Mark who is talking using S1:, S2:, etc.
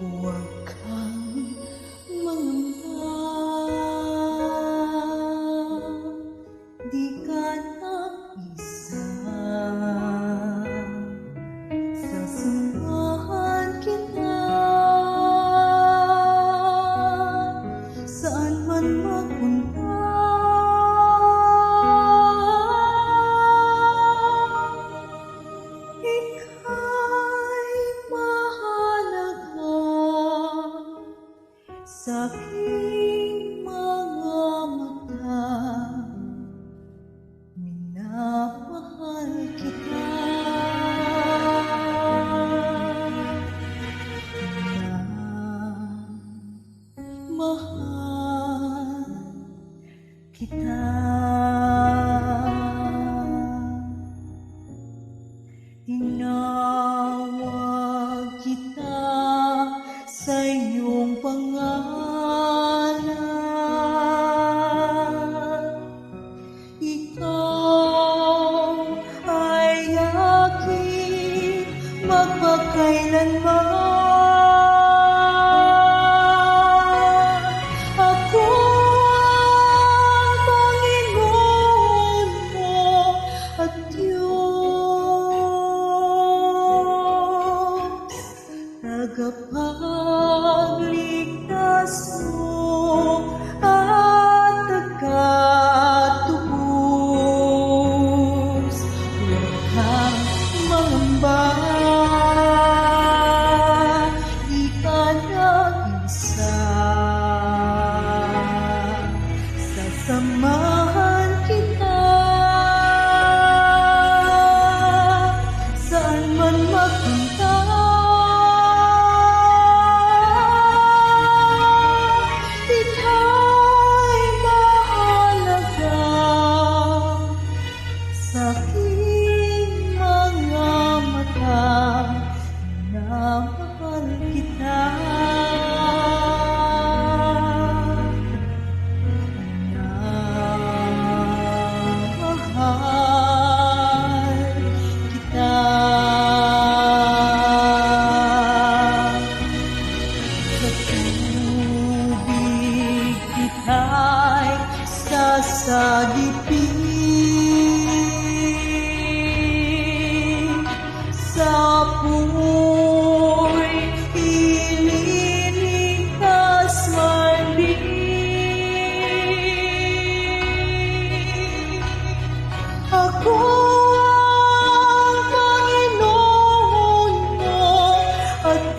S1: work mahal kita. Tinawag kita sa iyong pangalan. Ikaw ay aking magpakailanman. tagapagligtas mo. sa gipin. Sa pumoy ililikas ako ang Panginoon mo at